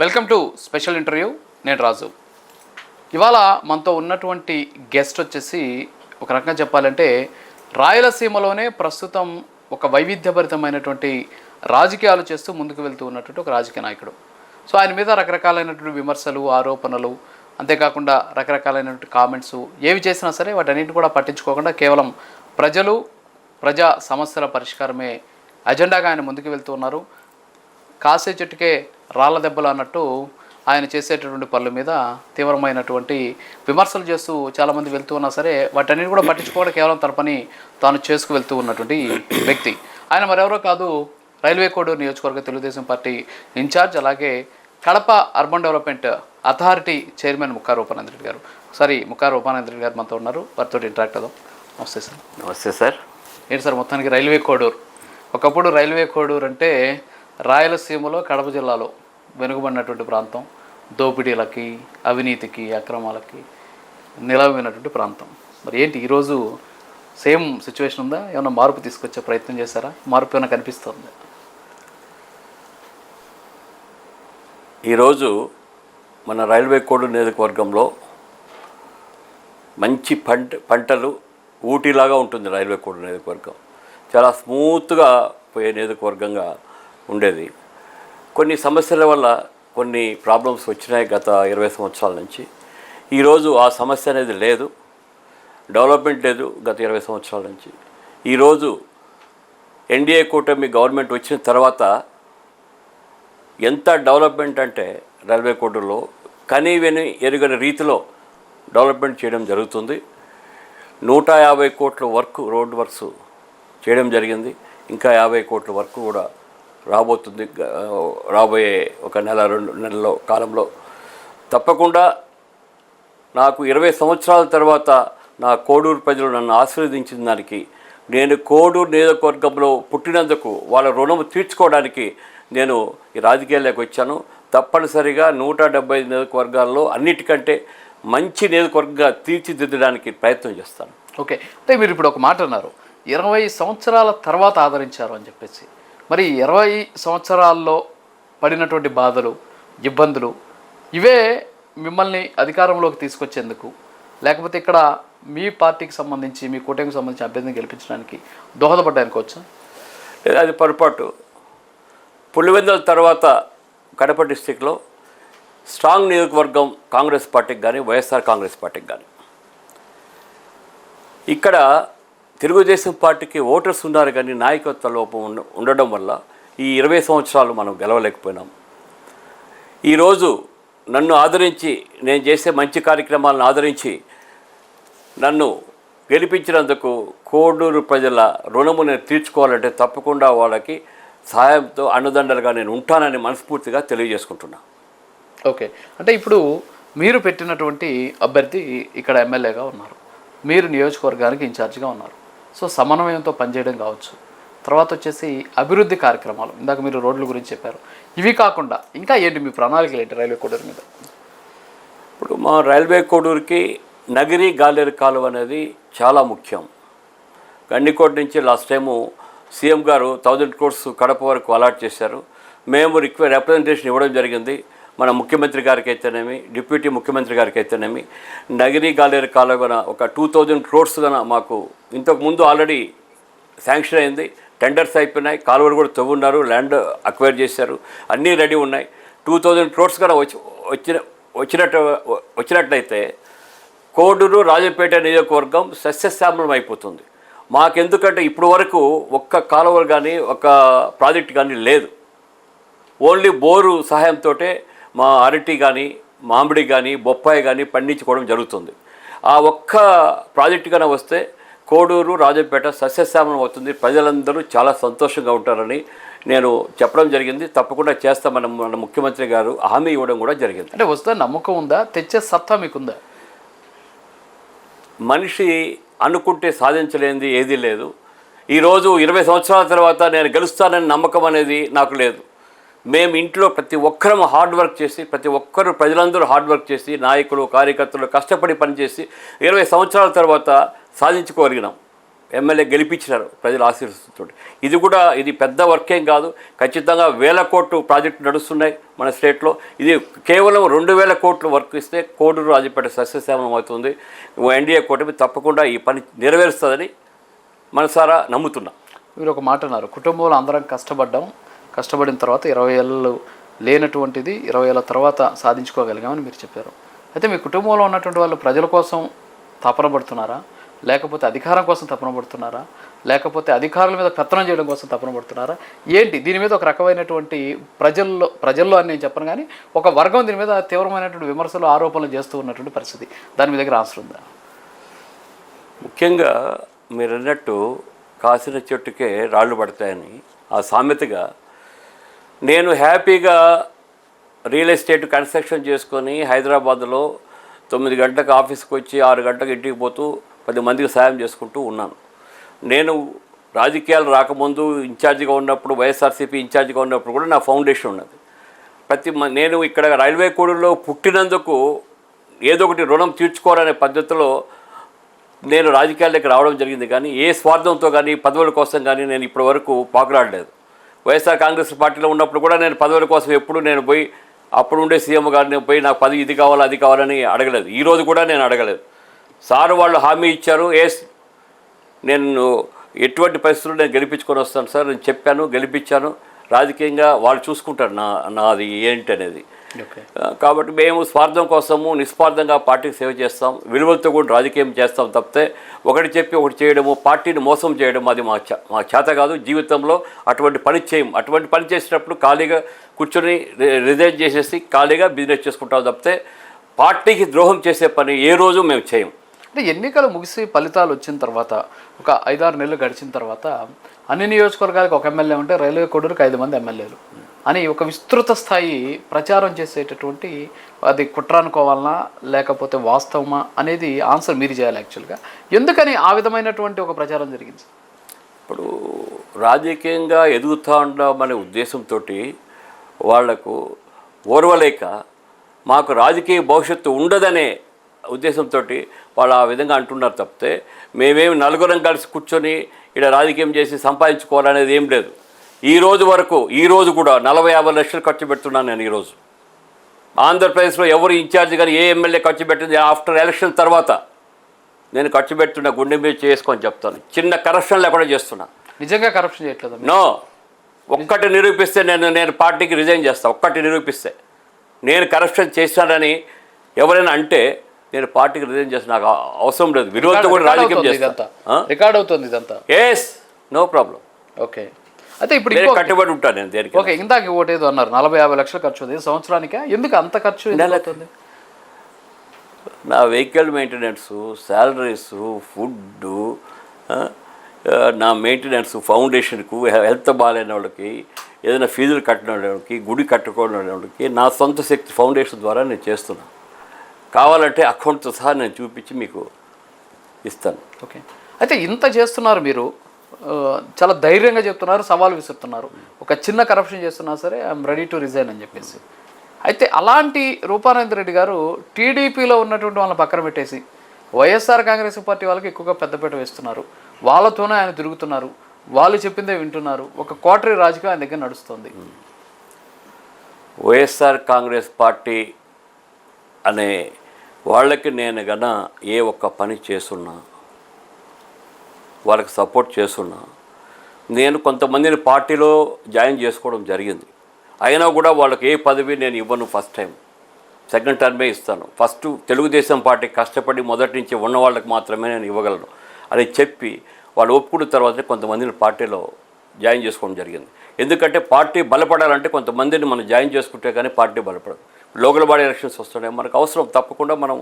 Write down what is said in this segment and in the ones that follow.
Welcome to special interview. నేను రాజు. ఇవాళ మనతో ఉన్నటువంటి గెస్ట్ వచ్చేసి ఒక రకంగా చెప్పాలంటే రాయలసీమలోనే ప్రస్తుతం ఒక వైవిధ్యభరితమైనటువంటి రాజకీయాలు చేస్తూ ముందుకు వెళ్తూ ఉన్నటువంటి ఒక రాజకీయ నాయకుడు. సో ఆయన మీద రకరకాలైనటువంటి విమర్శలు ఆరోపణలు అంతేకాకుండా రకరకాలైనటువంటి కామెంట్స్ ఏవి చేసినా సరే వాటన్నింటిని కూడా పట్టించుకోకుండా కేవలం ప్రజలు ప్రజా సమస్యల పరిష్కారమే అజెండాగా ఆయన ముందుకు వెళ్తూ ఉన్నారు. కాసే చెట్టుకే రాళ్ళ దెబ్బలు అన్నట్టు ఆయన చేసేటటువంటి పనుల మీద తీవ్రమైనటువంటి విమర్శలు చేస్తూ చాలామంది వెళ్తూ ఉన్నా సరే వాటన్నిటి కూడా పట్టించుకోవడం కేవలం తన పని తాను చేసుకు వెళ్తూ ఉన్నటువంటి వ్యక్తి. ఆయన మరెవరో కాదు రైల్వే కోడూరు నియోజకవర్గ తెలుగుదేశం పార్టీ ఇన్ఛార్జ్ అలాగే Kadapa urban development authority chairman ముక్కారు Upananda Reddy గారు. సారీ ముక్కారు ఉపనంద రెడ్డి గారు మనతో ఉన్నారు. వారితో ఇంటరాక్ట్ అవుదాం. నమస్తే సార్. నమస్తే సార్. ఏంటి సార్ మొత్తానికి రైల్వే కోడూరు? ఒకప్పుడు రైల్వే కోడూరు అంటే రాయలసీమలో కడప జిల్లాలో వెనుకబడినటువంటి ప్రాంతం దోపిడీలకి అవినీతికి అక్రమాలకి నిలవైనటువంటి ప్రాంతం. మరి ఏంటి ఈరోజు సేమ్ సిచ్యువేషన్ ఉందా? ఏమైనా మార్పు తీసుకొచ్చే ప్రయత్నం చేశారా? మార్పు ఏమైనా కనిపిస్తుంది? ఈరోజు మన రైల్వే కోడ్ నియోజకవర్గంలో మంచి పంట పంటలు ఊటీలాగా ఉంటుంది రైల్వే కోడ్ నియోజకవర్గం. చాలా స్మూత్గా పోయే నియోజకవర్గంగా ఉండేది. కొన్ని సమస్యల వల్ల కొన్ని ప్రాబ్లమ్స్ వచ్చినాయి గత ఇరవై సంవత్సరాల నుంచి. ఈరోజు ఆ సమస్య అనేది లేదు. డెవలప్మెంట్ లేదు గత ఇరవై సంవత్సరాల నుంచి. ఈరోజు ఎన్డీఏ కూటమి గవర్నమెంట్ వచ్చిన తర్వాత ఎంత డెవలప్మెంట్ అంటే రైల్వే కోటలో కనీవెని ఎరుగని రీతిలో డెవలప్మెంట్ చేయడం జరుగుతుంది. నూట యాభై కోట్ల వర్క్ రోడ్ వర్క్స్ చేయడం జరిగింది. ఇంకా యాభై కోట్ల వర్క్ కూడా రాబోతుంది రాబోయే ఒక నెల రెండు నెలల కాలంలో. తప్పకుండా నాకు ఇరవై సంవత్సరాల తర్వాత నా కోడూరు ప్రజలు నన్ను ఆశీర్వదించిన దానికి నేను కోడూరు నియోజకవర్గంలో పుట్టినందుకు వాళ్ళ రుణం తీర్చుకోవడానికి నేను ఈ రాజకీయాల్లోకి వచ్చాను. తప్పనిసరిగా నూట డెబ్బై నియోజకవర్గాల్లో అన్నిటికంటే మంచి నియోజకవర్గంగా తీర్చిదిద్దడానికి ప్రయత్నం చేస్తాను. ఓకే. అంటే మీరు ఇప్పుడు ఒక మాట అన్నారు. ఇరవై సంవత్సరాల తర్వాత ఆదరించారు అని చెప్పేసి. మరి ఇరవై సంవత్సరాల్లో పడినటువంటి బాధలు ఇబ్బందులు ఇవే మిమ్మల్ని అధికారంలోకి తీసుకొచ్చేందుకు లేకపోతే ఇక్కడ మీ పార్టీకి సంబంధించి మీ కూటమికి సంబంధించి అభ్యర్థిని గెలిపించడానికి దోహదపడ్డానుకోవచ్చా అది పొరపాటు. పులివెందుల తర్వాత కడప డిస్టిక్లో స్ట్రాంగ్ నియోజకవర్గం కాంగ్రెస్ పార్టీకి కానీ వైఎస్ఆర్ కాంగ్రెస్ పార్టీకి కానీ. ఇక్కడ తెలుగుదేశం పార్టీకి ఓటర్స్ ఉన్నారు కానీ నాయకత్వ లోపం ఉండడం వల్ల ఈ ఇరవై సంవత్సరాలు మనం గెలవలేకపోయినాం. ఈరోజు నన్ను ఆదరించి నేను చేసే మంచి కార్యక్రమాలను ఆదరించి నన్ను గెలిపించినందుకు కోడూరు ప్రజల రుణము నేను తీర్చుకోవాలంటే తప్పకుండా వాళ్ళకి సహాయంతో అండదండలుగా నేను ఉంటానని మనస్ఫూర్తిగా తెలియజేసుకుంటున్నా. ఓకే. అంటే ఇప్పుడు మీరు పెట్టినటువంటి అభ్యర్థి ఇక్కడ ఎమ్మెల్యేగా ఉన్నారు. మీరు నియోజకవర్గానికి ఇన్ఛార్జిగా ఉన్నారు. సో సమన్వయంతో పనిచేయడం కావచ్చు. తర్వాత వచ్చేసి అభివృద్ధి కార్యక్రమాలు. ఇందాక మీరు రోడ్ల గురించి చెప్పారు. ఇవి కాకుండా ఇంకా ఏంటి మీ ప్రణాళికలు ఏంటి రైల్వే కోడూరు మీద? ఇప్పుడు మా రైల్వే కోడూరుకి నగిరి గాలేరు కాలువ అనేది చాలా ముఖ్యం. గండికోట నుంచి లాస్ట్ టైము సీఎం గారు థౌజండ్ క్రోర్స్ కడప వరకు అలాట్ చేశారు. మేము రిక్వె రిప్రజెంటేషన్ ఇవ్వడం జరిగింది. మన ముఖ్యమంత్రి గారికి అయితేనేమి డిప్యూటీ ముఖ్యమంత్రి గారికి అయితేనేమి నగిరి గాలేరు కాలువన ఒక టూ థౌజండ్ క్రోడ్స్ గన మాకు ఇంతకుముందు ఆల్రెడీ శాంక్షన్ అయింది. టెండర్స్ అయిపోయినాయి. కాలువలు కూడా తవ్వున్నారు. ల్యాండ్ అక్వైర్ చేశారు. అన్నీ రెడీ ఉన్నాయి. టూ థౌజండ్ క్రోడ్స్ కూడా వచ్చి వచ్చిన వచ్చినట్టు వచ్చినట్లయితే కోడూరు రాజపేట నియోజకవర్గం సస్యశ్యామలం అయిపోతుంది. మాకెందుకంటే ఇప్పుడు వరకు ఒక్క కాలువలు కానీ ఒక్క ప్రాజెక్ట్ కానీ లేదు. ఓన్లీ బోరు సహాయంతో మా అరటి కానీ మామిడి కానీ బొప్పాయి కానీ పండించుకోవడం జరుగుతుంది. ఆ ఒక్క ప్రాజెక్ట్ కన్నా వస్తే కోడూరు రాజపేట సస్యశ్యామలం అవుతుంది. ప్రజలందరూ చాలా సంతోషంగా ఉంటారని నేను చెప్పడం జరిగింది. తప్పకుండా చేస్తామని మన ముఖ్యమంత్రి గారు హామీ ఇవ్వడం కూడా జరిగింది. అంటే వస్తే నమ్మకం ఉందా? తెచ్చే సత్తా మీకుందా? మనిషి అనుకుంటే సాధించలేనిది ఏదీ లేదు. ఈరోజు ఇరవై సంవత్సరాల తర్వాత నేను గెలుస్తానని నమ్మకం అనేది నాకు లేదు. మేము ఇంట్లో ప్రతి ఒక్కరం హార్డ్ వర్క్ చేసి ప్రతి ఒక్కరు ప్రజలందరూ హార్డ్ వర్క్ చేసి నాయకులు కార్యకర్తలు కష్టపడి పనిచేసి ఇరవై సంవత్సరాల తర్వాత సాధించుకోగలిగినాం. ఎమ్మెల్యే గెలిపించినారు ప్రజల ఆశీర్వదిస్తుంటే ఇది కూడా ఇది పెద్ద వర్కేం కాదు. ఖచ్చితంగా వేల కోట్లు ప్రాజెక్టు నడుస్తున్నాయి మన స్టేట్లో ఇది కేవలం రెండు వేల కోట్లు వర్క్ ఇస్తే కోడూరు రాజపేట సస్యశ్యామలం అవుతుంది. ఎన్డీఏ కూటమి తప్పకుండా ఈ పని నెరవేరుస్తుందని మనసారా నమ్ముతున్నా. మీరు ఒక మాట అన్నారు. కుటుంబంలో అందరం కష్టపడ్డాం. కష్టపడిన తర్వాత ఇరవై ఏళ్ళు లేనటువంటిది ఇరవై ఏళ్ళ తర్వాత సాధించుకోగలిగామని మీరు చెప్పారు. అయితే మీ కుటుంబంలో ఉన్నటువంటి వాళ్ళు ప్రజల కోసం తపన పడుతున్నారా? లేకపోతే అధికారం కోసం తపన పడుతున్నారా? లేకపోతే అధికారుల మీద పెత్తనం చేయడం కోసం తపన పడుతున్నారా? ఏంటి? దీని మీద ఒక రకమైనటువంటి ప్రజల్లో ప్రజల్లో అని నేను చెప్పను కానీ ఒక వర్గం దీని మీద తీవ్రమైనటువంటి విమర్శలు ఆరోపణలు చేస్తూ ఉన్నటువంటి పరిస్థితి. దాని మీ దగ్గర ఆన్సర్ ఉందా? ముఖ్యంగా మీరు అన్నట్టు కాసిన చెట్టుకే రాళ్ళు పడతాయని ఆ సామెతగా నేను హ్యాపీగా రియల్ ఎస్టేట్ కన్స్ట్రక్షన్ చేసుకొని హైదరాబాద్లో తొమ్మిది గంటలకు ఆఫీస్కి వచ్చి ఆరు గంటలకు ఇంటికి పోతూ పది మందికి సాయం చేసుకుంటూ ఉన్నాను. నేను రాజకీయాలు రాకముందు ఇన్ఛార్జిగా ఉన్నప్పుడు వైఎస్ఆర్సీపీ ఇన్ఛార్జిగా ఉన్నప్పుడు కూడా నా ఫౌండేషన్ ఉన్నది. ప్రతి మ- నేను ఇక్కడ రైల్వే కూడలో పుట్టినందుకు ఏదో ఒకటి రుణం తీర్చుకోవాలనే పద్ధతిలో నేను రాజకీయాల్లోకి రావడం జరిగింది. కానీ ఏ స్వార్థంతో కానీ పదవుల కోసం కానీ నేను ఇప్పటివరకు పాకులాడలేదు. వైఎస్ఆర్ కాంగ్రెస్ పార్టీలో ఉన్నప్పుడు కూడా నేను పదవుల కోసం ఎప్పుడు నేను పోయి అప్పుడు ఉండే సీఎం గారిని పోయి నాకు పది ఇది కావాలి అది కావాలని అడగలేదు. ఈరోజు కూడా నేను అడగలేదు. సార్ వాళ్ళు హామీ ఇచ్చారు ఏ నేను ఎటువంటి పరిస్థితులు నేను గెలిపించుకొని వస్తాను సార్ నేను చెప్పాను గెలిపించాను. రాజకీయంగా వాళ్ళు చూసుకుంటారు నా నాది ఏంటి అనేది కాబట్టి మేము స్వార్థం కోసము నిస్వార్థంగా పార్టీకి సేవ చేస్తాం. విలువలతో కూడా రాజకీయం చేస్తాం తప్పితే ఒకటి చెప్పి ఒకటి చేయడము పార్టీని మోసం చేయడం అది మా చ మా చేత కాదు. జీవితంలో అటువంటి పని చేయం. అటువంటి పని చేసినప్పుడు ఖాళీగా కూర్చొని రి- రిజైన్ చేసేసి ఖాళీగా బిజినెస్ చేసుకుంటాం తప్పితే పార్టీకి ద్రోహం చేసే పని ఏ రోజు మేము చేయం. అంటే ఎన్నికలు ముగిసి ఫలితాలు వచ్చిన తర్వాత ఒక ఐదారు నెలలు గడిచిన తర్వాత అన్ని నియోజకవర్గాలకు ఒక ఎమ్మెల్యే ఉంటే రైల్వే కోడూరుకి ఐదు మంది ఎమ్మెల్యేలు. అని ఒక విస్తృత స్థాయి ప్రచారం చేసేటటువంటి అది కుట్ర అనుకోవాలనా లేకపోతే వాస్తవమా అనేది ఆన్సర్ మీరు చేయాలి యాక్చువల్గా. ఎందుకని ఆ విధమైనటువంటి ఒక ప్రచారం జరిగింది? ఇప్పుడు రాజకీయంగా ఎదుగుతూ ఉండమనే ఉద్దేశంతో వాళ్ళకు ఓర్వలేక మాకు రాజకీయ భవిష్యత్తు ఉండదనే ఉద్దేశంతో వాళ్ళు ఆ విధంగా అంటున్నారు తప్పితే మేమేమి నలుగురం కలిసి కూర్చొని ఇక్కడ రాజకీయం చేసి సంపాదించుకోవాలనేది ఏం లేదు. ఈ రోజు వరకు ఈ రోజు కూడా నలభై యాభై లక్షలు ఖర్చు పెడుతున్నాను నేను ఈరోజు ఆంధ్రప్రదేశ్లో ఎవరు ఇన్ఛార్జ్ కానీ ఏ ఎమ్మెల్యే ఖర్చు పెట్టింది ఆఫ్టర్ ఎలక్షన్ తర్వాత నేను ఖర్చు పెడుతున్నా గుండె మీద చేసుకొని చెప్తాను. చిన్న కరప్షన్ లేకుండా చేస్తున్నా. నిజంగా కరప్షన్ చేయట్లేదు నో. ఒక్కటి నిరూపిస్తే నేను నేను పార్టీకి రిజైన్ చేస్తాను ఒక్కటి నిరూపిస్తే. నేను కరప్షన్ చేశానని ఎవరైనా అంటే నేను పార్టీకి రిజైన్ చేస్తాను నాకు అవ- అవసరం లేదు. విరోధంతో కూడా రాజకీయం చేస్తాను రికార్డ్ అవుతుంది ఇదంతా. Yes no problem okay. అయితే ఇప్పుడు కట్టుబడి ఉంటాను నేను దేనికి ఓకే ఇందాక ఒకటి ఏదో అన్నారు నలభై యాభై లక్షలు ఖర్చు అవుతుంది సంవత్సరానికే? ఎందుకు అంత ఖర్చు అవుతుంది? నా వెహికల్ మెయింటెనెన్స్ శాలరీస్ ఫుడ్ నా మెయింటెనెన్స్ ఫౌండేషన్కు హెల్త్ బాగాలేని వాళ్ళకి ఏదైనా ఫీజులు కట్టిన వాళ్ళకి గుడి కట్టుకోని వాళ్ళకి నా సొంత శక్తి ఫౌండేషన్ ద్వారా నేను చేస్తున్నా. కావాలంటే అకౌంట్తో సహా నేను చూపించి మీకు ఇస్తాను. ఓకే. అయితే ఇంత చేస్తున్నారు మీరు. చాలా ధైర్యంగా చెప్తున్నారు సవాల్ విసురుతున్నారు. ఒక చిన్న కరప్షన్ చేస్తున్నా సరే ఐఎమ్ రెడీ టు రిజైన్ అని చెప్పేసి. అయితే అలాంటి రూపానంద రెడ్డి గారు టీడీపీలో ఉన్నటువంటి వాళ్ళని పక్కన పెట్టేసి వైఎస్ఆర్ కాంగ్రెస్ పార్టీ వాళ్ళకి ఎక్కువగా పెద్దపీట వేస్తున్నారు. వాళ్ళతోనే ఆయన తిరుగుతున్నారు. వాళ్ళు చెప్పిందే వింటున్నారు. ఒక కోటరీ రాజకీయం ఆయన దగ్గర నడుస్తుంది. వైఎస్ఆర్ కాంగ్రెస్ పార్టీ అనే వాళ్ళకి నేను గన ఏ ఒక్క పని చేస్తున్నా వాళ్ళకి సపోర్ట్ చేస్తున్నా. నేను కొంతమందిని పార్టీలో జాయిన్ చేసుకోవడం జరిగింది. అయినా కూడా వాళ్ళకి ఏ పదవి నేను ఇవ్వను ఫస్ట్ టైం. సెకండ్ టర్మే ఇస్తాను. ఫస్ట్ తెలుగుదేశం పార్టీ కష్టపడి మొదటి నుంచి ఉన్న వాళ్ళకి మాత్రమే నేను ఇవ్వగలను అని చెప్పి వాళ్ళు ఒప్పుకున్న తర్వాత కొంతమందిని పార్టీలో జాయిన్ చేసుకోవడం జరిగింది. ఎందుకంటే పార్టీ బలపడాలంటే కొంతమందిని మనం జాయిన్ చేసుకుంటే కానీ పార్టీ బలపడదు. లోకల్ బాడీ ఎలక్షన్స్ వస్తున్నాయి. మనకు అవసరం తప్పకుండా మనం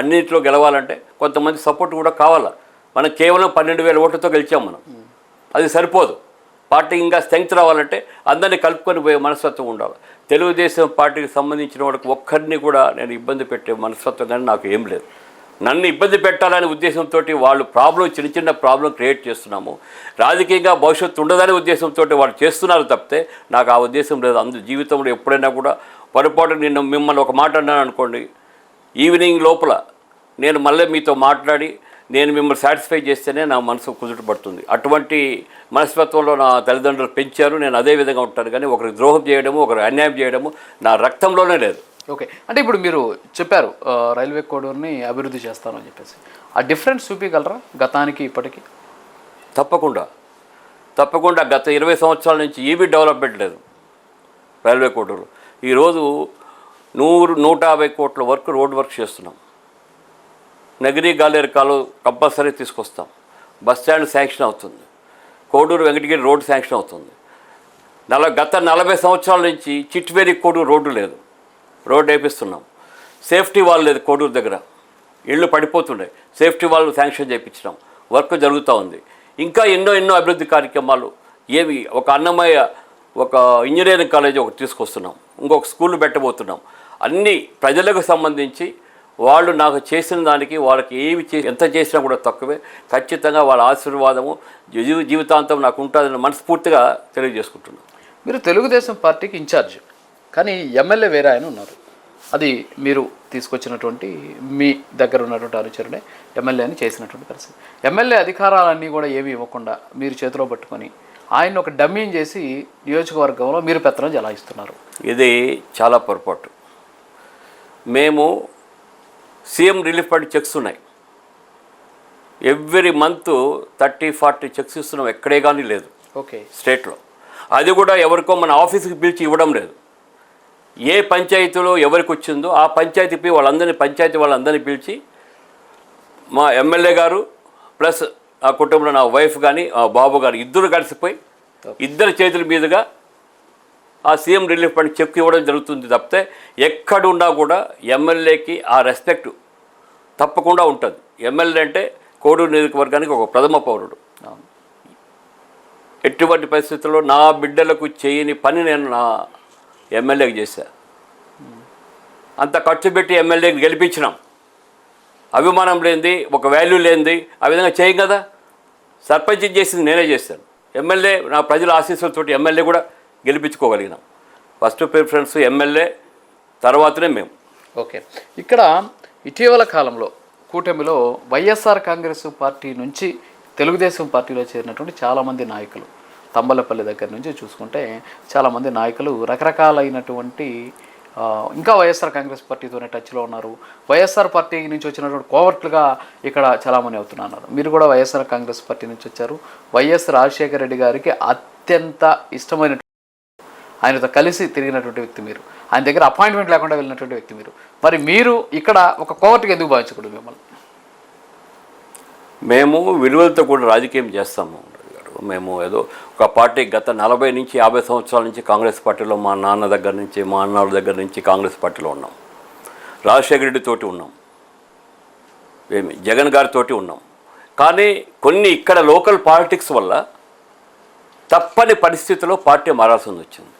అన్నింటిలో గెలవాలంటే కొంతమంది సపోర్ట్ కూడా కావాలి? మనం కేవలం పన్నెండు వేల ఓట్లతో గెలిచాం మనం. అది సరిపోదు. పార్టీ ఇంకా స్ట్రెంగ్త్ రావాలంటే అందరినీ కలుపుకొని పోయే మనస్తత్వం ఉండాలి. తెలుగుదేశం పార్టీకి సంబంధించిన వాడికి ఒక్కరిని కూడా నేను ఇబ్బంది పెట్టే మనస్తత్వం కానీ నాకు ఏం లేదు. నన్ను ఇబ్బంది పెట్టాలనే ఉద్దేశంతో వాళ్ళు ప్రాబ్లం చిన్న చిన్న ప్రాబ్లం క్రియేట్ చేస్తున్నాము. రాజకీయంగా భవిష్యత్తు ఉండదనే ఉద్దేశంతో వాళ్ళు చేస్తున్నారు తప్పితే నాకు ఆ ఉద్దేశం లేదు. అందు జీవితంలో ఎప్పుడైనా కూడా పొరపాటు నిన్న మిమ్మల్ని ఒక మాట అన్నాను అనుకోండి ఈవినింగ్ లోపల నేను మళ్ళీ మీతో మాట్లాడి నేను మిమ్మల్ని సాటిస్ఫై చేస్తేనే నా మనసు కుదుట పడుతుంది అటువంటి మనస్తత్వంలో నా తల్లిదండ్రులు పెంచారు నేను అదే విధంగా ఉంటాను. కానీ ఒకరికి ద్రోహం చేయడము ఒకరికి అన్యాయం చేయడము నా రక్తంలోనే లేదు. ఓకే. అంటే ఇప్పుడు మీరు చెప్పారు రైల్వే కోడూరుని అభివృద్ధి చేస్తాను అని చెప్పేసి. ఆ డిఫరెన్స్ చూపించగలరా గతానికి ఇప్పటికి? తప్పకుండా. తప్పకుండా గత ఇరవై సంవత్సరాల నుంచి ఏమీ డెవలప్మెంట్ లేదు రైల్వే కోడూరు. ఈరోజు నూరు నూట యాభై కోట్ల వరకు రోడ్ వర్క్ చేస్తున్నాం. నగిరి గాలేరు కాలు కంపల్సరీ తీసుకొస్తాం. బస్ స్టాండ్ శాంక్షన్ అవుతుంది. కోడూరు వెంకటగిరి రోడ్డు శాంక్షన్ అవుతుంది. నల గత నలభై సంవత్సరాల నుంచి చిట్వేరి కోడూరు రోడ్డు లేదు. రోడ్డు వేపిస్తున్నాం. సేఫ్టీ వాల్ లేదు కోడూరు దగ్గర. ఇళ్ళు పడిపోతుండే. సేఫ్టీ వాళ్ళు శాంక్షన్ చేయించినాం వర్క్ జరుగుతూ ఉంది. ఇంకా ఎన్నో ఎన్నో అభివృద్ధి కార్యక్రమాలు ఏవి ఒక అన్నమయ్య ఒక ఇంజనీరింగ్ కాలేజ్ ఒకటి తీసుకొస్తున్నాం. ఇంకొక స్కూల్ పెట్టబోతున్నాం. అన్నీ ప్రజలకు సంబంధించి వాళ్ళు నాకు చేసిన దానికి వాళ్ళకి ఏమి చే ఎంత చేసినా కూడా తక్కువే. ఖచ్చితంగా వాళ్ళ ఆశీర్వాదము జీవి జీవితాంతం నాకు ఉంటుందని మనస్ఫూర్తిగా తెలియజేసుకుంటున్నాను మీరు తెలుగుదేశం పార్టీకి ఇన్ఛార్జ్ కానీ ఎమ్మెల్యే వేరే ఆయన ఉన్నారు. అది మీరు తీసుకొచ్చినటువంటి మీ దగ్గర ఉన్నటువంటి అనుచరుడే ఎమ్మెల్యేని చేసినటువంటి పరిస్థితి. ఎమ్మెల్యే అధికారాలన్నీ కూడా ఏమి ఇవ్వకుండా మీరు చేతిలో పట్టుకొని ఆయన ఒక డమ్మీని చేసి నియోజకవర్గంలో మీరు పెత్తనం జలాయిస్తున్నారు. ఇది చాలా పొరపాటు. మేము సీఎం రిలీఫ్ ఫండ్ చెక్స్ ఉన్నాయి. Every month thirty forty cheques ఇస్తున్నాం. ఎక్కడే కానీ లేదు. ఓకే. స్టేట్లో. అది కూడా ఎవరికో మన ఆఫీస్కి పిలిచి ఇవ్వడం లేదు. ఏ పంచాయతీలో ఎవరికి వచ్చిందో ఆ పంచాయతీ వాళ్ళందరినీ పంచాయతీ వాళ్ళందరినీ పిలిచి మా ఎమ్మెల్యే గారు ప్లస్ ఆ కుటుంబంలో నా వైఫ్ కానీ ఆ బాబు గారు ఇద్దరు కలిసిపోయి ఇద్దరు చేతుల మీదుగా ఆ సీఎం రిలీఫ్ ఫండ్ చెక్ ఇవ్వడం జరుగుతుంది తప్పితే ఎక్కడున్నా కూడా ఎమ్మెల్యేకి ఆ రెస్పెక్ట్ తప్పకుండా ఉంటుంది. ఎమ్మెల్యే అంటే కోడూరు నియోజకవర్గానికి ఒక ప్రథమ పౌరుడు. ఎటువంటి పరిస్థితుల్లో నా బిడ్డలకు చేయని పని నేను నా ఎమ్మెల్యేకి చేశా. అంత ఖర్చు పెట్టి ఎమ్మెల్యేకి గెలిపించినాం. అభిమానం లేనిది ఒక వాల్యూ లేనిది ఆ విధంగా చేయం కదా? సర్పంచ్ చేసింది నేనే చేస్తాను ఎమ్మెల్యే నా ప్రజల ఆశీస్సులతోటి ఎమ్మెల్యే కూడా గెలిపించుకోగలిగినాం. ఫస్ట్ ప్రిఫరెన్స్ ఎమ్మెల్యే తర్వాతనే మేము. ఓకే. ఇక్కడ ఇటీవల కాలంలో కూటమిలో వైఎస్ఆర్ కాంగ్రెస్ పార్టీ నుంచి తెలుగుదేశం పార్టీలో చేరినటువంటి చాలామంది నాయకులు తంబలపల్లి దగ్గర నుంచి చూసుకుంటే చాలామంది నాయకులు రకరకాలైనటువంటి ఇంకా వైఎస్ఆర్ కాంగ్రెస్ పార్టీతోనే టచ్లో ఉన్నారు. వైఎస్ఆర్ పార్టీ నుంచి వచ్చినటువంటి కోవర్ట్లుగా ఇక్కడ చాలామంది అవుతున్నారు మీరు కూడా వైఎస్ఆర్ కాంగ్రెస్ పార్టీ నుంచి వచ్చారు. వైఎస్ రాజశేఖర రెడ్డి గారికి అత్యంత ఇష్టమైన ఆయనతో కలిసి తిరిగినటువంటి వ్యక్తి మీరు. ఆయన దగ్గర అపాయింట్మెంట్ లేకుండా వెళ్ళినటువంటి వ్యక్తి మీరు. మరి మీరు ఇక్కడ ఒక కోవర్ట్కి ఎందుకు భావించకూడదు మిమ్మల్ని? మేము విలువలతో కూడా రాజకీయం చేస్తాము మేము ఏదో ఒక పార్టీ గత నలభై నుంచి యాభై సంవత్సరాల నుంచి కాంగ్రెస్ పార్టీలో మా నాన్న దగ్గర నుంచి మా అన్నల దగ్గర నుంచి కాంగ్రెస్ పార్టీలో ఉన్నాం. రాజశేఖర రెడ్డి తోటి ఉన్నాం. ఏమి? జగన్ గారితోటి ఉన్నాం. కానీ కొన్ని ఇక్కడ లోకల్ పాలిటిక్స్ వల్ల తప్పని పరిస్థితిలో పార్టీ మారాల్సి వచ్చింది.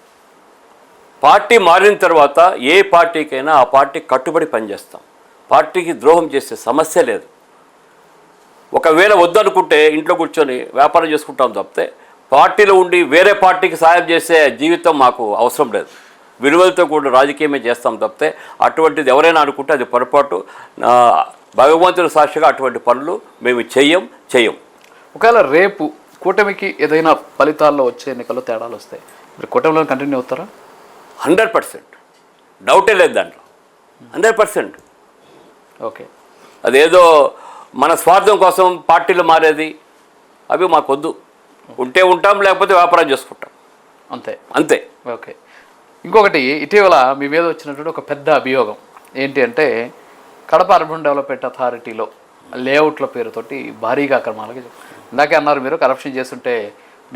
పార్టీ మారిన తర్వాత ఏ పార్టీకైనా ఆ పార్టీ కట్టుబడి పనిచేస్తాం. పార్టీకి ద్రోహం చేసే సమస్య లేదు. ఒకవేళ వద్దనుకుంటే ఇంట్లో కూర్చొని వ్యాపారం చేసుకుంటాం తప్పితే పార్టీలో ఉండి వేరే పార్టీకి సాయం చేసే జీవితం మాకు అవసరం లేదు. విలువలతో కూడా రాజకీయమే చేస్తాం తప్పితే అటువంటిది ఎవరైనా అనుకుంటే అది పొరపాటు. భగవంతుని సాక్షిగా అటువంటి పనులు మేము చెయ్యం చెయ్యం ఒకవేళ రేపు కూటమికి ఏదైనా ఫలితాల్లో వచ్చే ఎన్నికల్లో తేడాలు వస్తాయి. మీరు కూటమిలో కంటిన్యూ అవుతారా? Hundred percent. డౌటే లేదు దాంట్లో. Hundred percent. ఓకే. అదేదో మన స్వార్థం కోసం పార్టీలు మారేది అవి మాకొద్దు. ఉంటే ఉంటాం లేకపోతే వ్యాపారం చేసుకుంటాం. అంతే. అంతే. ఓకే. ఇంకొకటి ఇటీవల మీ మీద వచ్చినటువంటి ఒక పెద్ద అభియోగం ఏంటి అంటే కడప అర్బన్ డెవలప్మెంట్ అథారిటీలో లేఅవుట్ల పేరుతోటి భారీగా అక్రమాలకి ఇందాకే అన్నారు మీరు కరప్షన్ చేస్తుంటే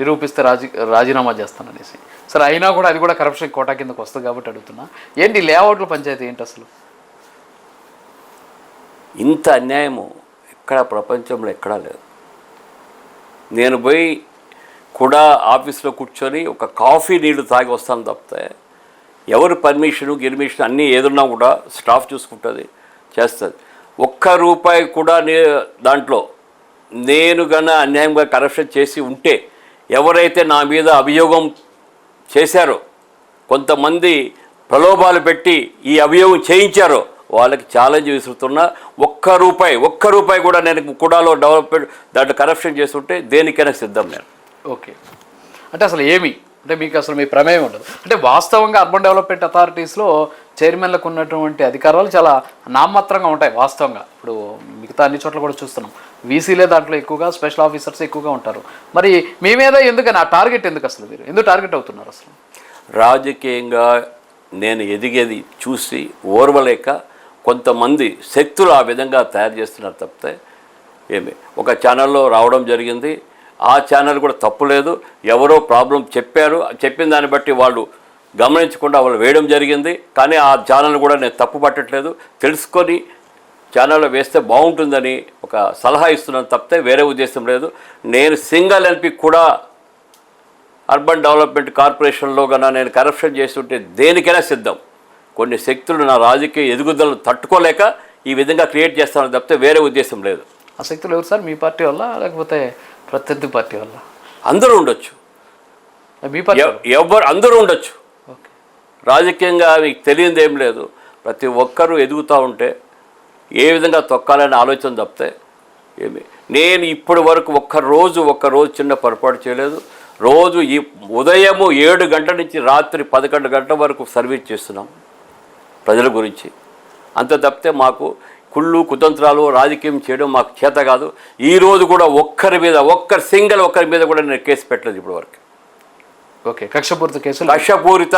నిరూపిస్తే రాజీ రాజీనామా చేస్తాననేసి. సరే అయినా కూడా అది కూడా కరప్షన్ కోటా కిందకు వస్తుంది కాబట్టి అడుగుతున్నా. ఏంటి లేఅవుట్ల పంచాయతీ ఏంటి అసలు? ఇంత అన్యాయము ఎక్కడ ప్రపంచంలో ఎక్కడా లేదు. నేను పోయి కూడా ఆఫీస్లో కూర్చొని ఒక కాఫీ నీళ్ళు తాగి వస్తాను తప్పితే ఎవరు పర్మిషను గిర్మిషన్ అన్నీ ఏదున్నా కూడా స్టాఫ్ చూసుకుంటుంది చేస్తుంది. ఒక్క రూపాయి కూడా నే దాంట్లో నేను గన అన్యాయంగా కరప్షన్ చేసి ఉంటే ఎవరైతే నా మీద అభియోగం చేశారో కొంతమంది ప్రలోభాలు పెట్టి ఈ అభియోగం చేయించారో వాళ్ళకి ఛాలెంజ్ విసురుతున్నా ఒక్క రూపాయి ఒక్క రూపాయి కూడా నేను కుడాలో డెవలప్మెంట్ దాంట్లో కరప్షన్ చేస్తుంటే దేనికైనా సిద్ధం నేను. ఓకే. అంటే అసలు ఏమి? అంటే మీకు అసలు మీ ప్రమేయం ఉండదు. అంటే వాస్తవంగా అర్బన్ డెవలప్మెంట్ అథారిటీస్లో చైర్మన్లకు ఉన్నటువంటి అధికారాలు చాలా నామమాత్రంగా ఉంటాయి వాస్తవంగా. ఇప్పుడు మిగతా అన్ని చోట్ల కూడా చూస్తున్నాం. వీసీలే దాంట్లో ఎక్కువగా స్పెషల్ ఆఫీసర్స్ ఎక్కువగా ఉంటారు. మరి మీ మీద ఎందుకని ఆ టార్గెట్ ఎందుకు అసలు మీరు? ఎందుకు టార్గెట్ అవుతున్నారు అసలు? రాజకీయంగా నేను ఎదిగేది చూసి ఓర్వలేక కొంతమంది శక్తులు ఆ విధంగా తయారు చేస్తున్నారు తప్పితే ఏమి? ఒక ఛానల్లో రావడం జరిగింది. ఆ ఛానల్ కూడా తప్పులేదు ఎవరో ప్రాబ్లం చెప్పారు. చెప్పిన దాన్ని బట్టి వాళ్ళు గమనించకుండా వాళ్ళు వేయడం జరిగింది. కానీ ఆ ఛానల్ కూడా నేను తప్పు పట్టట్లేదు. తెలుసుకొని ఛానల్లో వేస్తే బాగుంటుందని ఒక సలహా ఇస్తున్నాను తప్పితే వేరే ఉద్దేశం లేదు. నేను సింగల్ ఎల్పి కూడా అర్బన్ డెవలప్మెంట్ కార్పొరేషన్లో కన్నా నేను కరప్షన్ చేస్తుంటే దేనికైనా సిద్ధం. కొన్ని శక్తులు నా రాజకీయ ఎదుగుదలను తట్టుకోలేక ఈ విధంగా క్రియేట్ చేస్తాను తప్పితే వేరే ఉద్దేశం లేదు. ఆ శక్తులు ఎవరు సార్? మీ పార్టీ వల్ల లేకపోతే ప్రత్యర్థి పార్టీ వల్ల? అందరూ ఉండొచ్చు. మీ పార్టీ ఎవ- ఎవరు అందరూ ఉండొచ్చు. ఓకే. రాజకీయంగా మీకు తెలియదు ఏం లేదు. ప్రతి ఒక్కరూ ఎదుగుతూ ఉంటే ఏ విధంగా తొక్కాలనే ఆలోచన తప్పితే ఏమి? నేను ఇప్పటి వరకు ఒక్క రోజు ఒక్క రోజు చిన్న పొరపాటు చేయలేదు. రోజు ఈ ఉదయము ఏడు గంటల నుంచి రాత్రి పదకొండు గంటల వరకు సర్వీస్ చేస్తున్నాం ప్రజల గురించి. అంత తప్పితే మాకు కుళ్ళు కుతంత్రాలు రాజకీయం చేయడం మాకు చేత కాదు. ఈ రోజు కూడా ఒక్కరి మీద ఒక్కరి సింగిల్ ఒక్కరి మీద కూడా నేను కేసు పెట్టలేదు ఇప్పటి వరకు. ఓకే కక్షపూరిత కేసులు? లక్ష్యపూరిత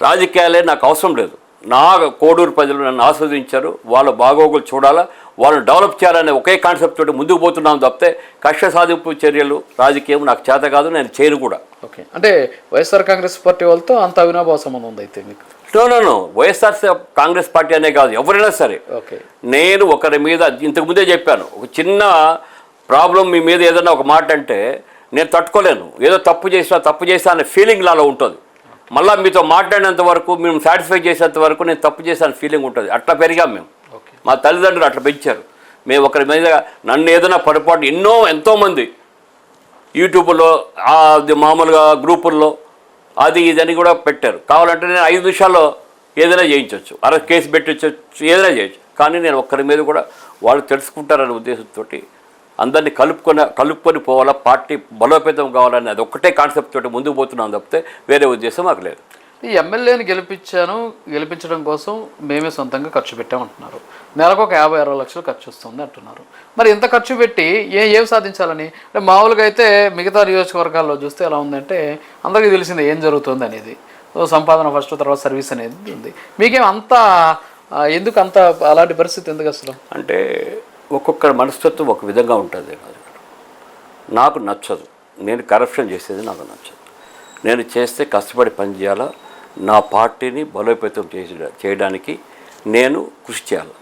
రాజకీయాలే నాకు అవసరం లేదు. నా కోడూరు ప్రజలు నన్ను ఆస్వాదించారు. వాళ్ళ బాగోగులు చూడాలా. వాళ్ళని డెవలప్ చేయాలనే ఒకే కాన్సెప్ట్ తోటి ముందుకు పోతున్నాం తప్పితే కక్ష సాధింపు చర్యలు రాజకీయం నాకు చేత కాదు నేను చేయను కూడా. ఓకే. అంటే వైఎస్ఆర్ కాంగ్రెస్ పార్టీ వాళ్ళతో అంత అవినాభావ సంబంధం ఉంది అయితే మీకు? No no no. YSR Congress party అనే కాదు. ఎవరైనా సరే. ఓకే. నేను ఒకరి మీద ఇంతకు ముందే చెప్పాను. ఒక చిన్న ప్రాబ్లం మీ మీద ఏదైనా ఒక మాట అంటే నేను తట్టుకోలేను. ఏదో తప్పు చేసినా తప్పు చేసినా అనే ఫీలింగ్ నాలో ఉంటుంది. మళ్ళీ మీతో మాట్లాడినంత వరకు మేము సాటిస్ఫై చేసేంత వరకు నేను తప్పు చేశాను ఫీలింగ్ ఉంటుంది. అట్లా పెరిగాం మేము. ఓకే. మా తల్లిదండ్రులు అట్లా పెంచారు. మేము ఒకరి మీద నన్ను ఏదైనా పొరపాటు ఎన్నో ఎంతోమంది యూట్యూబ్లో మామూలుగా గ్రూపుల్లో అది ఇదని కూడా పెట్టారు. కావాలంటే నేను ఐదు నిమిషాల్లో ఏదైనా చేయించవచ్చు అర కేసు పెట్టచ్చు ఏదైనా చేయొచ్చు. కానీ నేను ఒక్కరి మీద కూడా వాళ్ళు తెలుసుకుంటారనే ఉద్దేశంతో అందరినీ కలుపుకొని కలుపుకొని పోవాలా? పార్టీ బలోపేతం కావాలని అది ఒక్కటే కాన్సెప్ట్ తోటి ముందుకు పోతున్నాం తప్పితే వేరే ఉద్దేశం మాకు లేదు. ఈ ఎమ్మెల్యేని గెలిపించాను గెలిపించడం కోసం మేమే సొంతంగా ఖర్చు పెట్టామంటున్నారు. నెలకు ఒక యాభై అరవై లక్షలు ఖర్చు వస్తుంది అంటున్నారు. మరి ఇంత ఖర్చు పెట్టి ఏ ఏం సాధించాలని? అంటే మామూలుగా అయితే మిగతా నియోజకవర్గాల్లో చూస్తే ఎలా ఉందంటే అందరికీ తెలిసిందే ఏం జరుగుతుంది అనేది. సంపాదన ఫస్ట్ తర్వాత సర్వీస్ అనేది ఉంది. మీకేం అంత ఎందుకు అంత అలాంటి పరిస్థితి ఎందుకు అసలు? అంటే ఒక్కొక్కరి మనస్తత్వం ఒక విధంగా ఉంటుంది. నాకు నచ్చదు. నేను కరప్షన్ చేసేది నాకు నచ్చదు. నేను చేస్తే కష్టపడి పని చేయాలా? నా పార్టీని బలోపేతం చేసి చేయడానికి నేను కృషి చేయాలి?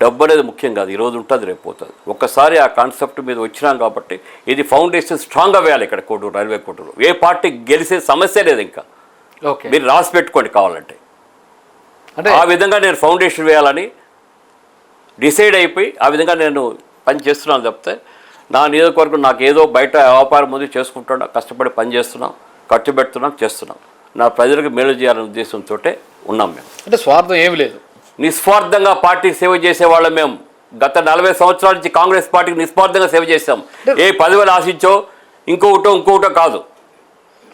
డబ్బు అనేది ముఖ్యం కాదు. ఈరోజు ఉంటుంది రేపు పోతుంది. ఒక్కసారి ఆ కాన్సెప్ట్ మీద వచ్చినాం కాబట్టి ఇది ఫౌండేషన్ స్ట్రాంగ్గా వేయాలి ఇక్కడ కోటూరు రైల్వే కోటూరు. ఏ పార్టీ గెలిచే సమస్య లేదు ఇంకా. ఓకే. మీరు రాసి పెట్టుకోండి కావాలంటే. అంటే ఆ విధంగా నేను ఫౌండేషన్ వేయాలని డిసైడ్ అయిపోయి ఆ విధంగా నేను పని చేస్తున్నాను తప్పితే నా నియోజకవర్గం నాకు ఏదో బయట వ్యాపారం ముందు చేసుకుంటున్నా కష్టపడి పని చేస్తున్నాం ఖర్చు పెడుతున్నాం చేస్తున్నాం. నా ప్రజలకు మేలు చేయాలనే ఉద్దేశంతో ఉన్నాం మేము. అంటే స్వార్థం ఏమి లేదు. నిస్వార్థంగా పార్టీ సేవ చేసేవాళ్ళం మేము గత నలభై సంవత్సరాల నుంచి కాంగ్రెస్ పార్టీకి నిస్వార్థంగా సేవ చేస్తాం ఏ పదవులు ఆశించో ఇంకొకటో ఇంకొకటో కాదు.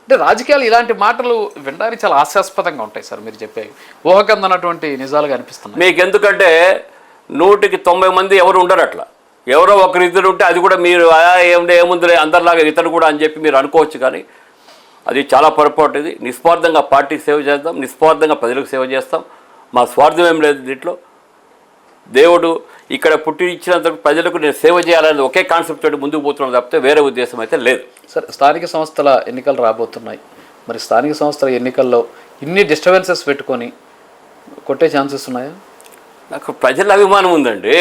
అంటే రాజకీయాలు ఇలాంటి మాటలు వినడానికి చాలా హాస్యాస్పదంగా ఉంటాయి సార్ మీరు చెప్పేవి. ఊహకందనటువంటి నిజాలుగా అనిపిస్తున్నాయి. మీకు ఎందుకంటే నూటికి తొంభై మంది ఎవరు ఉండరు అట్లా. ఎవరో ఒకరు ఇద్దరు ఉంటే అది కూడా మీరు "ఆ, ఏముంది ఏముందిలే అందరిలాగా ఇతను కూడా అని చెప్పి మీరు అనుకోవచ్చు కానీ అది చాలా పొరపాటు ఇది. నిస్వార్థంగా పార్టీకి సేవ చేద్దాం నిస్వార్థంగా ప్రజలకు సేవ చేస్తాం. మా స్వార్థం ఏం లేదు దీంట్లో. దేవుడు ఇక్కడ పుట్టి ఇచ్చినంత ప్రజలకు నేను సేవ చేయాలనేది ఒకే కాన్సెప్ట్ తోటి ముందుకు పోతున్నాను తప్పితే వేరే ఉద్దేశం అయితే లేదు. సార్ స్థానిక సంస్థల ఎన్నికలు రాబోతున్నాయి. మరి స్థానిక సంస్థల ఎన్నికల్లో ఇన్ని డిస్టర్బెన్సెస్ పెట్టుకొని కొట్టే ఛాన్సెస్ ఉన్నాయా? నాకు ప్రజల అభిమానం ఉందండి.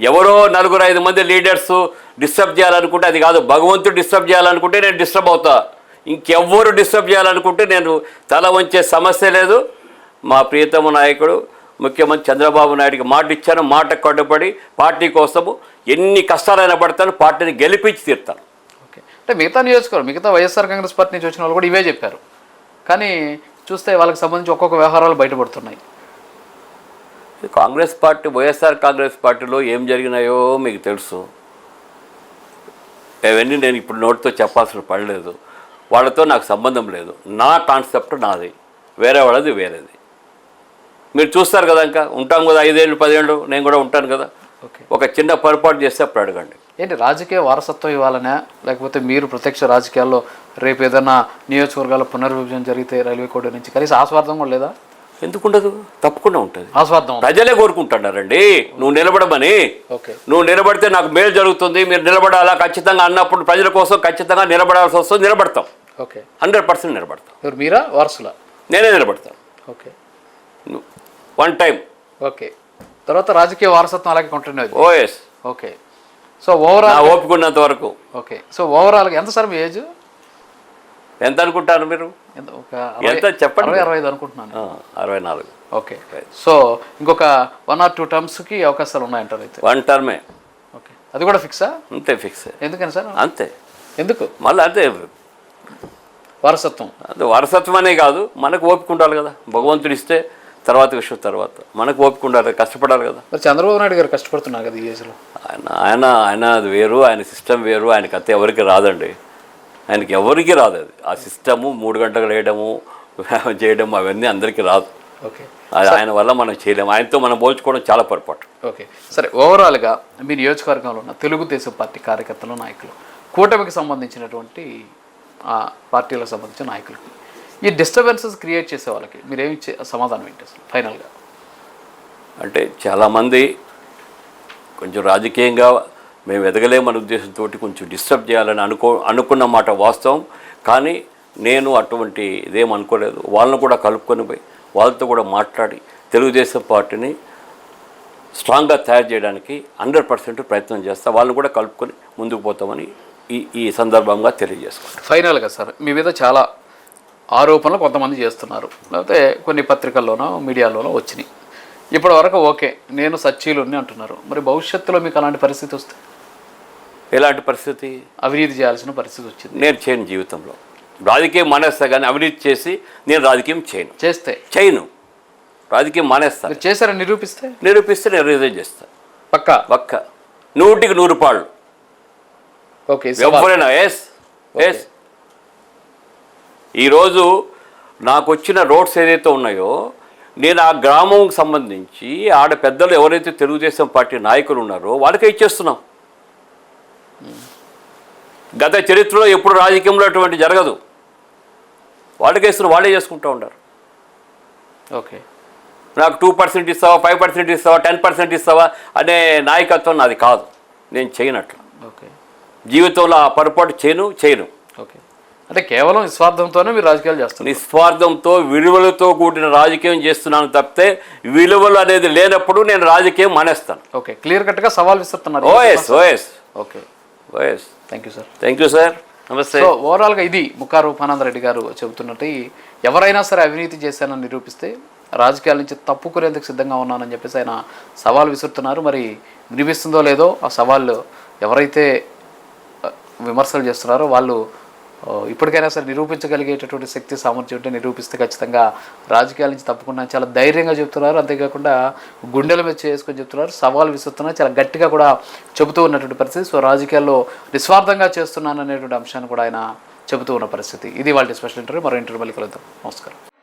ఎవరో నలుగురు ఐదు మంది లీడర్స్ డిస్టర్బ్ చేయాలనుకుంటే అది కాదు భగవంతుడు డిస్టర్బ్ చేయాలనుకుంటే నేను డిస్టర్బ్ అవుతా. ఇంకెవ్వరు డిస్టర్బ్ చేయాలనుకుంటే నేను తల వంచే సమస్య లేదు. మా ప్రియతమ నాయకుడు ముఖ్యమంత్రి చంద్రబాబు నాయుడికి మాట ఇచ్చాను మాట కట్టుబడి పార్టీ కోసము ఎన్ని కష్టాలైనా పడతాను పార్టీని గెలిపించి తీరుతాను. ఓకే. అంటే మిగతా నియోజకవర్గం మిగతా వైఎస్ఆర్ కాంగ్రెస్ పార్టీ నుంచి వచ్చిన వాళ్ళు కూడా ఇవే చెప్పారు. కానీ చూస్తే వాళ్ళకి సంబంధించి ఒక్కొక్క వ్యవహారాలు బయటపడుతున్నాయి. కాంగ్రెస్ పార్టీ వైఎస్ఆర్ కాంగ్రెస్ పార్టీలో ఏం జరిగినాయో మీకు తెలుసు. అవన్నీ నేను ఇప్పుడు నోటితో చెప్పాల్సిన పడలేదు వాళ్ళతో నాకు సంబంధం లేదు. నా కాన్సెప్ట్ నాది. వేరే వాళ్ళది వేరేది. మీరు చూస్తారు కదా ఇంకా. ఉంటాం కదా ఐదేళ్ళు పదేళ్ళు. నేను కూడా ఉంటాను కదా. ఓకే. ఒక చిన్న పొరపాటు చేస్తే అప్పుడు అడగండి. ఏంటి రాజకీయ వారసత్వం ఇవ్వాలనే లేకపోతే మీరు ప్రత్యక్ష రాజకీయాల్లో రేపు ఏదైనా నియోజకవర్గాల పునర్విభజన జరిగితే రైల్వే కోడ్ నుంచి కనీసం ఆస్వార్థం కూడా లేదా? ఎందుకుండదు? తప్పకుండా ఉంటుంది. ప్రజలే కోరుకుంటున్నారండి. నువ్వు నిలబడమని. ఓకే. నువ్వు నిలబడితే నాకు మేలు జరుగుతుంది. మీరు నిలబడాలా? ఖచ్చితంగా అన్నప్పుడు ప్రజల కోసం ఖచ్చితంగా నిలబడాల్సి వస్తుంది. నిలబడతాం. ఓకే. హండ్రెడ్ పర్సెంట్ నిలబడతాం. ఎవరు మీరా? వారసులా? నేనే నిలబడతాను. ఓకే. One time. ఓకే. తర్వాత రాజకీయ వారసత్వం అలాగే continue OS okay. So overall ఓపిక ఉన్నంత వరకు. ఓకే. సో ఓవరాల్గా ఎంత సార్ మీ ఏజ్? ఎంత అనుకుంటారు మీరు? ఎంత? చెప్పండి. అరవై ఐదు అనుకుంటున్నాను అరవై నాలుగు. ఓకే. సో ఇంకొక వన్ ఆర్ టూ టర్మ్స్కి అవకాశాలు ఉన్నాయంటారు అయితే. వన్ టర్మే ఓకే. అది కూడా ఫిక్సా అంతే ఫిక్స్ ఎందుకని సార్? అంతే. ఎందుకు? మళ్ళీ అంతే వారసత్వం. అది వారసత్వం అనే కాదు మనకు ఓపిక ఉండాలి కదా. భగవంతుడు ఇస్తే తర్వాత విషయం తర్వాత. మనకు ఓపిక ఉండాలి కష్టపడాలి కదా. మరి చంద్రబాబు నాయుడు గారు కష్టపడుతున్నారు కదా ఈ ఏజ్లో ఆయన ఆయన ఆయన అది వేరు ఆయన సిస్టమ్ వేరు ఆయనకి అంతే ఎవరికి రాదండి. ఆయనకి ఎవరికి రాదు అది. ఆ సిస్టము మూడు గంటలు వేయడము వ్యాయామం చేయడం అవన్నీ అందరికీ రాదు. ఓకే. అది ఆయన వల్ల మనం చేయలేము. ఆయనతో మనం పోల్చుకోవడం చాలా పొరపాటు. ఓకే. సరే ఓవరాల్గా మీ నియోజకవర్గంలో ఉన్న తెలుగుదేశం పార్టీ కార్యకర్తలు నాయకులు కూటమికి సంబంధించినటువంటి ఆ పార్టీలకు సంబంధించిన నాయకులకి ఈ డిస్టర్బెన్సెస్ క్రియేట్ చేసే వాళ్ళకి మీరేమి సమాధానం ఏంటి అసలు ఫైనల్గా? అంటే చాలామంది కొంచెం రాజకీయంగా మేము ఎదగలేమనే ఉద్దేశంతో కొంచెం డిస్టర్బ్ చేయాలని అనుకో అనుకున్న మాట వాస్తవం. కానీ నేను అటువంటి ఇదేం అనుకోలేదు. వాళ్ళని కూడా కలుపుకొని పోయి వాళ్ళతో కూడా మాట్లాడి తెలుగుదేశం పార్టీని స్ట్రాంగ్గా తయారు చేయడానికి హండ్రెడ్ పర్సెంట్ ప్రయత్నం చేస్తా. వాళ్ళని కూడా కలుపుకొని ముందుకు పోతామని ఈ ఈ సందర్భంగా తెలియజేసుకుంటాం ఫైనల్గా సార్ మీ మీద చాలా ఆరోపణలు కొంతమంది చేస్తున్నారు. లేకపోతే కొన్ని పత్రికల్లోనో మీడియాలోనో వచ్చినాయి. ఇప్పటి వరకు ఓకే నేను సచ్చీలుని అంటున్నారు. మరి భవిష్యత్తులో మీకు అలాంటి పరిస్థితి వస్తే? ఎలాంటి పరిస్థితి? అవినీతి చేయాల్సిన పరిస్థితి వచ్చింది. నేను చేయను జీవితంలో. రాజకీయం మానేస్తా కానీ అవినీతి చేసి నేను రాజకీయం చేయను. చేస్తే? చేయను. రాజకీయం మానేస్తా. చేశారని నిరూపిస్తే? నిరూపిస్తే నేను రిజైన్ చేస్తా. పక్కా? పక్క. నూటికి నూరు పాళ్ళు. ఓకే. ఎవరైనా ఎస్ ఎస్ ఈరోజు నాకు వచ్చిన రోడ్స్ ఏదైతే ఉన్నాయో నేను ఆ గ్రామంకి సంబంధించి ఆడ పెద్దలు ఎవరైతే తెలుగుదేశం పార్టీ నాయకులు ఉన్నారో వాళ్ళకే ఇచ్చేస్తున్నాం. గత చరిత్రలో ఎప్పుడు రాజకీయంలో అటువంటి జరగదు. వాళ్ళకే ఇస్తున్న వాళ్ళే చేసుకుంటూ ఉంటారు. ఓకే. నాకు టూ పర్సెంట్ ఇస్తావా ఫైవ్ పర్సెంట్ ఇస్తావా టెన్ పర్సెంట్ ఇస్తావా అనే నాయకత్వం నాది కాదు. నేను చేయనట్లు. ఓకే. జీవితంలో ఆ పొరపాటు చేయను చేయను. ఓకే. అంటే కేవలం నిస్వార్థంతోనే మీరు రాజకీయాలు చేస్తున్నారు. నిస్వార్థంతో విలువలతో కూడిన రాజకీయం చేస్తున్నాను తప్పితే విలువలు అనేది లేనప్పుడు నేను రాజకీయం మానేస్తాను. ఓకే. క్లియర్ కట్గా సవాల్ విసురుతున్నారు ఓఎస్ OS okay. OS thank you sir thank you sir నమస్తే సో ఓవరాల్గా ఇది ముక్కారు రూపానంద రెడ్డి గారు చెబుతున్నట్టు ఎవరైనా సరే అవినీతి చేశానని నిరూపిస్తే రాజకీయాల నుంచి తప్పుకునేందుకు సిద్ధంగా ఉన్నానని చెప్పేసి ఆయన సవాల్ విసురుతున్నారు. మరి వినిపిస్తుందో లేదో ఆ సవాళ్ళు ఎవరైతే విమర్శలు చేస్తున్నారో వాళ్ళు ఇప్పటికైనా సరే నిరూపించగలిగేటటువంటి శక్తి సామర్థ్యం ఉంటే నిరూపిస్తే ఖచ్చితంగా రాజకీయాల నుంచి తప్పకుండా చాలా ధైర్యంగా చెప్తున్నారు. అంతేకాకుండా గుండెల మీద చేసుకొని చెప్తున్నారు. సవాల్ విసురుతున్నారు చాలా గట్టిగా కూడా చెబుతూ ఉన్నటువంటి పరిస్థితి. సో రాజకీయాల్లో నిస్వార్థంగా చేస్తున్నాను అనేటువంటి అంశాన్ని కూడా ఆయన చెబుతూ ఉన్న పరిస్థితి. ఇది వాళ్ళ స్పెషల్ ఇంటర్వ్యూ. మరో ఇంటర్వ్యూ మళ్ళీ కలుద్దాం. నమస్కారం.